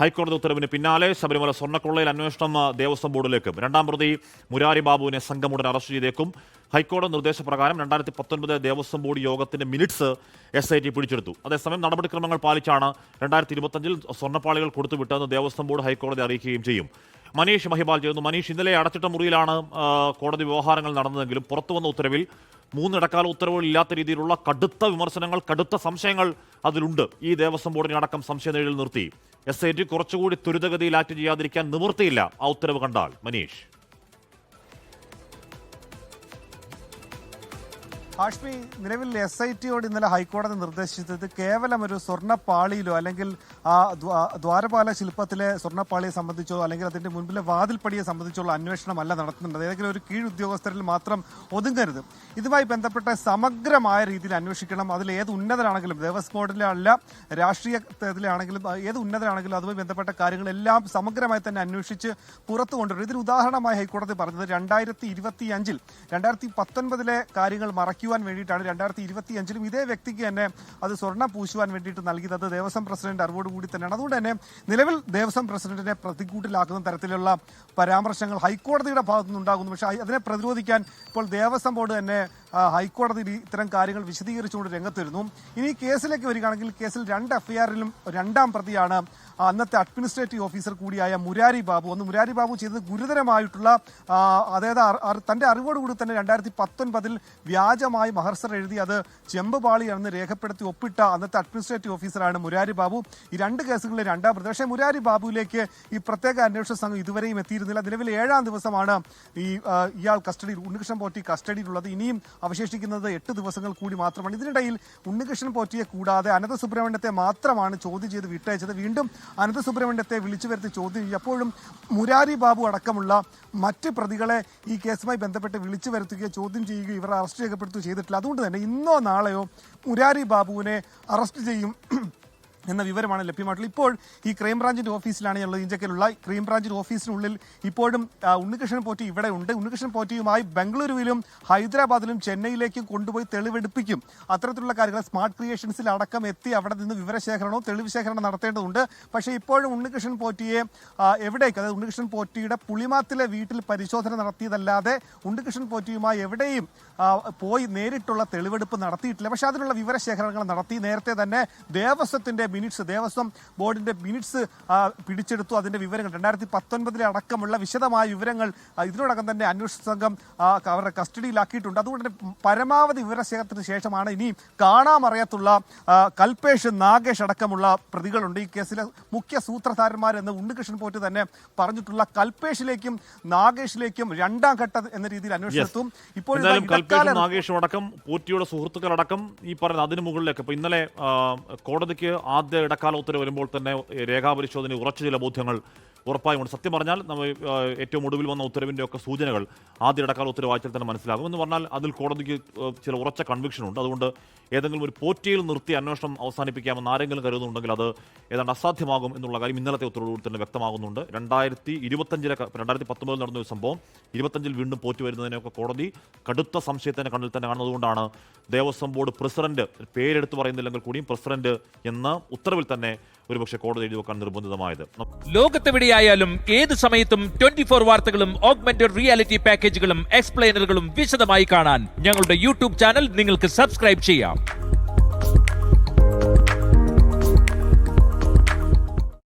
ഹൈക്കോടതി ഉത്തരവിന് പിന്നാലെ ശബരിമല സ്വർണക്കൊള്ളയിൽ അന്വേഷണം ദേവസ്വം ബോർഡിലേക്കും. രണ്ടാം പ്രതി മുരാരി ബാബുവിനെ സംഘം ഉടൻ അറസ്റ്റ് ചെയ്തേക്കും. ഹൈക്കോടതി നിർദ്ദേശപ്രകാരം രണ്ടായിരത്തി പത്തൊൻപത് ദേവസ്വം ബോർഡ് യോഗത്തിന്റെ മിനിറ്റ്സ് എസ് ഐ ടി പിടിച്ചെടുത്തു. അതേസമയം നടപടിക്രമങ്ങൾ പാലിച്ചാണ് രണ്ടായിരത്തി ഇരുപത്തഞ്ചിൽ സ്വർണപ്പാളികൾ കൊടുത്തുവിട്ടതെന്ന് ദേവസ്വം ബോർഡ് ഹൈക്കോടതി അറിയിക്കുകയും ചെയ്യും. മനീഷ് മഹിബാൽ ചെയ്യുന്നു മനീഷ് ഇന്നലെ അടച്ചിട്ട മുറിയിലാണ് കോടതി വ്യവഹാരങ്ങൾ നടന്നതെങ്കിലും പുറത്തു വന്ന ഉത്തരവിൽ മൂന്നിടക്കാല ഉത്തരവുകൾ ഇല്ലാത്ത രീതിയിലുള്ള കടുത്ത വിമർശനങ്ങൾ കടുത്ത സംശയങ്ങൾ അതിലുണ്ട്. ഈ ദേവസ്വം ബോർഡിനെ അടക്കം സംശയനിഴൽ നിർത്തി. എസ് ഐ ടി കുറച്ചുകൂടി ത്വരിതഗതിയിൽ ആക്ട് ചെയ്യാതിരിക്കാൻ നിവൃത്തിയില്ല. ആ ഉത്തരവ് കണ്ടാൽ. മനീഷ്. ഹാഷ്മി നിലവിൽ എസ് ഐ ടിയോട് ഇന്നലെ ഹൈക്കോടതി നിർദ്ദേശിച്ചത് കേവലം ഒരു സ്വർണപ്പാളിയിലോ അല്ലെങ്കിൽ ആ ദ്വാ- ദ്വാരപാല ശില്പത്തിലെ സ്വർണപ്പാളിയെ സംബന്ധിച്ചോ അല്ലെങ്കിൽ അതിന്റെ മുൻപിലെ വാതിൽപ്പടിയെ സംബന്ധിച്ചുള്ള അന്വേഷണമല്ല നടത്തുന്നുണ്ട്. ഏതെങ്കിലും ഒരു കീഴ് ഉദ്യോഗസ്ഥരിൽ മാത്രം ഒതുങ്ങരുത്. ഇതുമായി ബന്ധപ്പെട്ട സമഗ്രമായ രീതിയിൽ അന്വേഷിക്കണം. അതിൽ ഏത് ഉന്നതരാണെങ്കിലും ദേവസ്വം ബോർഡിലെ അല്ല രാഷ്ട്രീയത്തിലാണെങ്കിലും ഏത് ഉന്നതരാണെങ്കിലും അതുമായി ബന്ധപ്പെട്ട കാര്യങ്ങളെല്ലാം സമഗ്രമായി തന്നെ അന്വേഷിച്ച് പുറത്തു കൊണ്ടുവരും. ഇതിന് ഉദാഹരണമായി ഹൈക്കോടതി പറഞ്ഞത് രണ്ടായിരത്തി ഇരുപത്തി അഞ്ചിൽ രണ്ടായിരത്തി പത്തൊൻപതിലെ കാര്യങ്ങൾ മറയ്ക്കുവാൻ വേണ്ടിയിട്ടാണ് രണ്ടായിരത്തി ഇരുപത്തി അഞ്ചിലും ഇതേ വ്യക്തിക്ക് തന്നെ അത് സ്വർണം പൂശുവാൻ വേണ്ടിയിട്ട് നൽകിയത്. ദേവസ്വം പ്രസിഡന്റ് അറിവോടുകൂടി തന്നെയാണ്. അതുകൊണ്ട് തന്നെ നിലവിൽ ദേവസ്വം പ്രസിഡന്റിനെ പ്രതികൂട്ടിലാക്കുന്ന തരത്തിലുള്ള പരാമർശങ്ങൾ ഹൈക്കോടതിയുടെ ഭാഗത്തുനിന്ന് ഉണ്ടാകുന്നു പക്ഷേ അതിനെ പ്രതിരോധിക്കാൻ ഇപ്പോൾ ദേവസ്വം ബോർഡ് തന്നെ ഹൈക്കോടതിയിൽ ഇത്തരം കാര്യങ്ങൾ വിശദീകരിച്ചുകൊണ്ട് രംഗത്ത് വരുന്നു ഇനി കേസിലേക്ക് വരികയാണെങ്കിൽ കേസിൽ രണ്ട് എഫ്ഐആറിലും രണ്ടാം പ്രതിയാണ് അന്നത്തെ അഡ്മിനിസ്ട്രേറ്റീവ് ഓഫീസർ കൂടിയായ മുരാരി ബാബു. അന്ന് മുരാരി ബാബു ചെയ്തത് ഗുരുതരമായിട്ടുള്ള അതായത് തന്റെ അറിവോടുകൂടി തന്നെ രണ്ടായിരത്തി പത്തൊൻപതിൽ വ്യാജമായി മഹർസർ എഴുതി അത് ചെമ്പുപാളിയാണെന്ന് രേഖപ്പെടുത്തി ഒപ്പിട്ട അന്നത്തെ അഡ്മിനിസ്ട്രേറ്റീവ് ഓഫീസറാണ് മുരാരി ബാബു. ഈ രണ്ട് കേസുകളിലെ രണ്ടാം പ്രതി. പക്ഷേ മുരാരി ബാബുവിലേക്ക് ഈ പ്രത്യേക അന്വേഷണ സംഘം ഇതുവരെയും എത്തിയിരുന്നില്ല. നിലവിൽ ഏഴാം ദിവസമാണ് ഈ ഇയാൾ കസ്റ്റഡിയിൽ ഉണ്ണികൃഷ്ണൻ പോറ്റി കസ്റ്റഡിയിലുള്ളത്. ഇനിയും അവശേഷിക്കുന്നത് എട്ട് ദിവസങ്ങൾ കൂടി മാത്രമാണ്. ഇതിനിടയിൽ ഉണ്ണികൃഷ്ണൻ പോറ്റിയെ കൂടാതെ അനന്ത സുബ്രഹ്മണ്യത്തെ മാത്രമാണ് ചോദ്യം ചെയ്ത് വിട്ടയച്ചത്. വീണ്ടും അനന്ത സുബ്രഹ്മണ്യത്തെ വിളിച്ചു വരുത്തി ചോദ്യം ചെയ്യും അപ്പോഴും മുരാരി ബാബു അടക്കമുള്ള മറ്റ് പ്രതികളെ ഈ കേസുമായി ബന്ധപ്പെട്ട് വിളിച്ചു വരുത്തുകയോ ചോദ്യം ചെയ്യുകയോ ഇവരെ അറസ്റ്റ് രേഖപ്പെടുത്തുകയോ ചെയ്തിട്ടില്ല. അതുകൊണ്ട് തന്നെ ഇന്നോ നാളെയോ മുരാരി ബാബുവിനെ അറസ്റ്റ് ചെയ്യും. എന്ന വിവരമാണ് ലഭ്യമായിട്ടുള്ളത്. ഇപ്പോൾ ഈ ക്രൈംബ്രാഞ്ചിന്റെ ഓഫീസിലാണ് ഞങ്ങൾ ഇഞ്ചക്കലുള്ള ക്രൈംബ്രാഞ്ചിന്റെ ഓഫീസിനുള്ളിൽ ഇപ്പോഴും ഉണ്ണികൃഷ്ണൻ പോറ്റി ഇവിടെ ഉണ്ട്. ഉണ്ണികൃഷ്ണൻ പോറ്റിയുമായി ബംഗളൂരുവിലും ഹൈദരാബാദിലും ചെന്നൈയിലേക്കും കൊണ്ടുപോയി തെളിവെടുപ്പിക്കും. അത്തരത്തിലുള്ള കാര്യങ്ങൾ സ്മാർട്ട് ക്രിയേഷൻസിൽ അടക്കം എത്തി അവിടെ നിന്ന് വിവരശേഖരണവും തെളിവ് ശേഖരണം നടത്തേണ്ടതുണ്ട്. പക്ഷേ ഇപ്പോഴും ഉണ്ണികൃഷ്ണൻ പോറ്റിയെ എവിടേക്ക് അതായത് ഉണ്ണികൃഷ്ണൻ പോറ്റിയുടെ പുളിമാത്തിലെ വീട്ടിൽ പരിശോധന നടത്തിയതല്ലാതെ ഉണ്ണികൃഷ്ണൻ പോറ്റിയുമായി എവിടെയും പോയി നേരിട്ടുള്ള തെളിവെടുപ്പ് നടത്തിയിട്ടില്ല. പക്ഷേ അതിനുള്ള വിവരശേഖരണങ്ങൾ നടത്തി. നേരത്തെ തന്നെ ദേവസ്വത്തിന്റെ മിനിറ്റ്സ്. ദേവസ്വം ബോർഡിന്റെ മിനിറ്റ്സ് പിടിച്ചെടുത്തു. അതിന്റെ വിവരങ്ങൾ രണ്ടായിരത്തി പത്തൊൻപതിലെ അടക്കമുള്ള വിശദമായ വിവരങ്ങൾ ഇതിനോടകം തന്നെ അന്വേഷണ സംഘം അവരുടെ കസ്റ്റഡിയിലാക്കിയിട്ടുണ്ട്. അതുകൊണ്ട് തന്നെ പരമാവധി വിവരശേഖരത്തിന് ശേഷമാണ് ഇനി കാണാമറിയത്തുള്ള കൽപേഷ് നാഗേഷ് അടക്കമുള്ള പ്രതികളുണ്ട്. ഈ കേസിലെ മുഖ്യ സൂത്രധാരന്മാരെന്ന് ഉണ്ണികൃഷ്ണൻ പോറ്റ് തന്നെ പറഞ്ഞിട്ടുള്ള കൽപേഷിലേക്കും നാഗേഷിലേക്കും രണ്ടാം ഘട്ട എന്ന രീതിയിൽ അന്വേഷണത്തും ഇപ്പോൾ നാഗേഷും അടക്കം പോറ്റിയുടെ സുഹൃത്തുക്കളടക്കം ഈ പറയുന്ന അതിന് മുകളിലേക്ക് ഇപ്പൊ ഇന്നലെ കോടതിക്ക് ആദ്യ ഇടക്കാല ഉത്തരവ് വരുമ്പോൾ തന്നെ രേഖാപരിശോധന ഉറച്ച ചില ബോധ്യങ്ങൾ ഉറപ്പായുമുണ്ട് സത്യം പറഞ്ഞാൽ നമ്മൾ ഏറ്റവും ഒടുവിൽ വന്ന ഉത്തരവിന്റെ ഒക്കെ സൂചനകൾ ആദ്യ ഇടക്കാല ഉത്തരവ് വായിച്ചാൽ തന്നെ മനസ്സിലാകും. എന്ന് പറഞ്ഞാൽ അതിൽ കോടതിക്ക് ചില ഉറച്ച കൺവിക്ഷൻ ഉണ്ട്. അതുകൊണ്ട് ഏതെങ്കിലും ഒരു പോറ്റിയിൽ നിർത്തി അന്വേഷണം അവസാനിപ്പിക്കാമെന്ന് ആരെങ്കിലും കരുതുന്നുണ്ടെങ്കിൽ അത് ഏതാണ്ട് അസാധ്യമാകും എന്നുള്ള കാര്യം ഇന്നലത്തെ ഉത്തരവോട് തന്നെ വ്യക്തമാകുന്നുണ്ട്. രണ്ടായിരത്തി ഇരുപത്തഞ്ചിലെ രണ്ടായിരത്തി പത്തൊമ്പതിൽ നടന്ന ഒരു സംഭവം ഇരുപത്തഞ്ചിൽ വീണ്ടും പോറ്റി വരുന്നതിനെയൊക്കെ കോടതി കടുത്ത സംശയത്തിന്റെ കണ്ണിൽ തന്നെ കാണുന്നതുകൊണ്ടാണ് ദേവസ്വം ബോർഡ് പ്രസിഡന്റ് പേരെടുത്ത് പറയുന്നില്ലെങ്കിൽ കൂടിയും പ്രസിഡന്റ് എന്ന ഉത്തരവിൽ തന്നെ ഒരുപക്ഷെ കോടതി എഴുതി വെക്കാൻ നിർബന്ധിതമായത്. ലോകത്തെവിടെയായാലും ഏത് സമയത്തും ട്വന്റി ഫോർ വാർത്തകളും ഓഗ്മെന്റഡ് റിയാലിറ്റി പാക്കേജുകളും എക്സ്പ്ലെയിനറുകളും വിശദമായി കാണാൻ ഞങ്ങളുടെ യൂട്യൂബ് ചാനൽ നിങ്ങൾക്ക് സബ്സ്ക്രൈബ് ചെയ്യാം.